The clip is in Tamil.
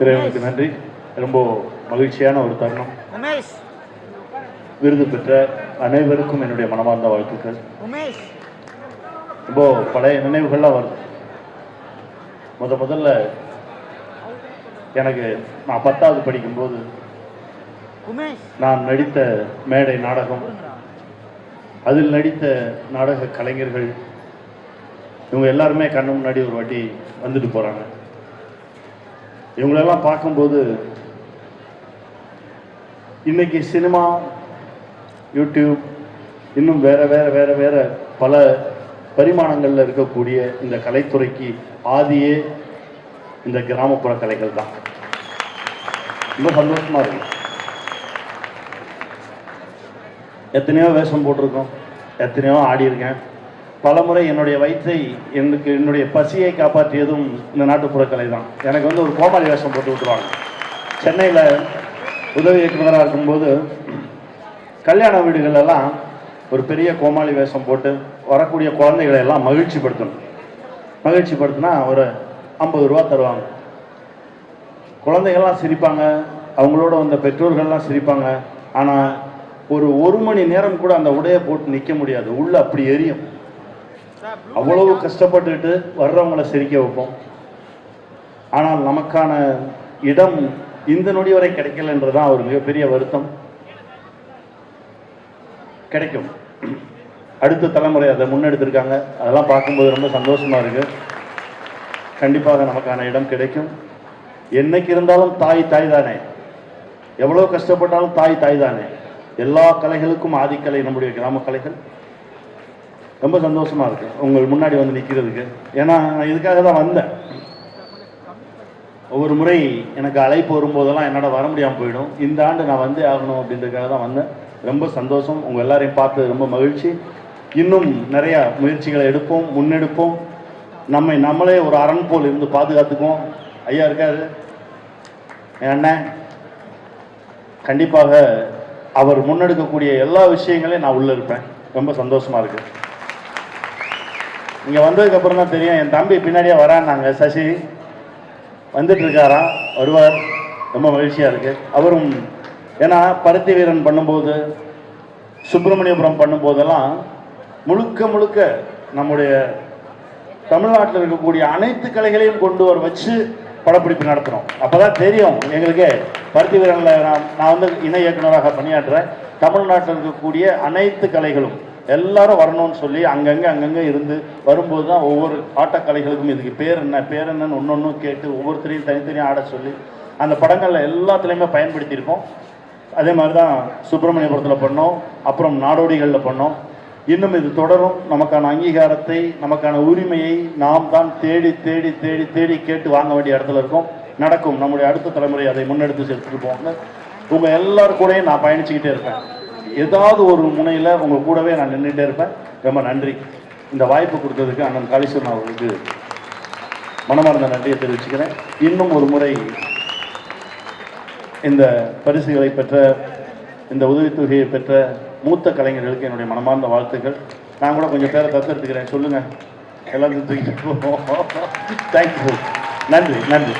இறைவனுக்கு நன்றி. ரொம்ப மகிழ்ச்சியான ஒரு தருணம். விருது பெற்ற அனைவருக்கும் என்னுடைய மனமார்ந்த வாழ்த்துக்கள். ரொம்ப பழைய நினைவுகள்லாம் வருது. முத முதல்ல எனக்கு நான் பத்தாவது படிக்கும்போது நான் நடித்த மேடை நாடகம். அதில் நடித்த நாடக கலைஞர்கள் இவங்க எல்லாருமே கண்ணு முன்னாடி ஒரு வாட்டி வந்துட்டு போகிறாங்க இவங்களெல்லாம் பார்க்கும்போது இன்னைக்கு சினிமா யூடியூப் இன்னும் வேற வேற வேற வேற பல பரிமாணங்களில் இருக்கக்கூடிய இந்த கலைத்துறைக்கு ஆதியே இந்த கிராமப்புற கலைகள் தான். ரொம்ப சந்தோஷமா இருக்கு. எத்தனையோ வேஷம் போட்டிருக்கோம். எத்தனையோ ஆடியிருக்கேன். பலமுறை என்னுடைய வயிற்றை எனக்கு என்னுடைய பசியை காப்பாற்றியதும் இந்த நாட்டுப்புற கலை தான் எனக்கு வந்து ஒரு கோமாளி வேஷம் போட்டு விட்டுருவாங்க சென்னையில் உதவி இயக்குநராக இருக்கும்போது கல்யாண வீடுகளெல்லாம் ஒரு பெரிய கோமாளி வேஷம் போட்டு வரக்கூடிய குழந்தைகளை எல்லாம் மகிழ்ச்சிப்படுத்தணும். மகிழ்ச்சிப்படுத்தினா ஒரு ஐம்பது ரூபா தருவாங்க. குழந்தைகள்லாம் சிரிப்பாங்க அவங்களோட வந்த பெற்றோர்கள்லாம் சிரிப்பாங்க. ஆனால் ஒரு ஒரு மணி நேரம் கூட அந்த உடையை போட்டு நிற்க முடியாது. உள்ளே அப்படி எரியும். அவ்வளவு கஷ்டப்பட்டுக்கிட்டு வர்றவங்கள சிரிக்க வைப்போம். ஆனால் நமக்கான இடம் இந்த நொடி வரை கிடைக்கலன்றதுதான் ஒரு மிகப்பெரிய வருத்தம். கிடைக்கும். அடுத்த தலைமுறை அதை முன்னெடுத்திருக்காங்க. அதெல்லாம் பார்க்கும்போது ரொம்ப சந்தோஷமா இருக்கு. கண்டிப்பாக நமக்கான இடம் கிடைக்கும். என்னைக்கு இருந்தாலும் தாய் தாய் தானே எவ்வளோ கஷ்டப்பட்டாலும் தாய் தாய் தானே எல்லா கலைகளுக்கும் ஆதிக்கலை நம்முடைய கிராம கலைகள். ரொம்ப சந்தோஷமா இருக்கு. உங்கள் முன்னாடி வந்து நிற்கிறதுக்கு ஏன்னா நான் இதுக்காக தான் வந்தேன். ஒவ்வொரு முறை எனக்கு அழைப்பு வரும்போதெல்லாம் என்னால் வர முடியாமல் போயிடும். இந்த ஆண்டு நான் வந்தே ஆகணும் அப்படின்றதுக்காக தான் வந்தேன். ரொம்ப சந்தோஷம். உங்கள் எல்லாரையும் பார்த்து ரொம்ப மகிழ்ச்சி. இன்னும் நிறைய முயற்சிகளை எடுப்போம் முன்னெடுப்போம். நம்மை நம்மளே ஒரு அரண் போல் இருந்து பாதுகாத்துக்குவோம். ஐயா இருக்காரு. என் அண்ணன் கண்டிப்பாக அவர் முன்னெடுக்கக்கூடிய எல்லா விஷயங்களையும் நான் உள்ள இருப்பேன். ரொம்ப சந்தோஷமா இருக்கு. இங்கே வந்ததுக்கு அப்புறம் தான் தெரியும் என் தம்பி பின்னாடியே வரான்னாங்க சசி. வந்துட்டு இருக்காராம் வருவார். ரொம்ப மகிழ்ச்சியாக இருக்கு. அவரும் ஏன்னா பருத்தி வீரன் பண்ணும்போது சுப்பிரமணியபுரம் பண்ணும்போதெல்லாம் முழுக்க முழுக்க நம்முடைய தமிழ்நாட்டில் இருக்கக்கூடிய அனைத்து கலைகளையும் கொண்டு வர வச்சு படப்பிடிப்பு நடத்துகிறோம் அப்பதான் தெரியும் எங்களுக்கு பருத்தி வீரனில் நான் நான் வந்து இணை இயக்குனராக பணியாற்றுறேன். தமிழ்நாட்டில் இருக்கக்கூடிய அனைத்து கலைகளும். எல்லாரும் வரணும்னு சொல்லி அங்கங்கே அங்கங்கே இருந்து வரும்போது தான் ஒவ்வொரு ஆட்டக்கலைகளுக்கும் இதுக்கு பேர் என்ன பேர் என்னன்னு ஒன்று கேட்டு ஒவ்வொருத்தரையும் தனித்தனியாக ஆட சொல்லி அந்த படங்களில் எல்லாத்துலேயுமே பயன்படுத்தியிருக்கோம். அதே மாதிரி தான் சுப்பிரமணியபுரத்தில் பண்ணோம் அப்புறம் நாடோடிகளில் பண்ணோம். இன்னும் இது தொடரும். நமக்கான அங்கீகாரத்தை நமக்கான உரிமையை நாம் தான் தேடி தேடி தேடி தேடி கேட்டு வாங்க வேண்டிய இடத்துல இருக்கோம். நடக்கும். நம்முடைய அடுத்த தலைமுறை அதை முன்னெடுத்து செலுத்திட்டு போவாங்க உங்கள் எல்லாரும் கூடயும் நான் பயணிச்சுக்கிட்டே இருப்பேன். ஏதாவது ஒரு முனையில் உங்க கூடவே நான் நின்றுட்டே இருப்பேன். ரொம்ப நன்றி. இந்த வாய்ப்பு கொடுத்ததுக்கு அண்ணன் காளீஸ்வரன் அவர்களுக்கு மனமார்ந்த நன்றியை தெரிவிச்சுக்கிறேன். இன்னும் ஒரு முறை இந்த பரிசுகளை பெற்ற இந்த உதவித்தொகையை பெற்ற மூத்த கலைஞர்களுக்கு என்னுடைய மனமார்ந்த வாழ்த்துக்கள். நான் கூட கொஞ்சம் பேரை தத்தெடுத்துக்கிறேன். சொல்லுங்கள் எல்லாத்தையும் தூக்கிட்டு போவோம் தேங்க்யூ நன்றி நன்றி.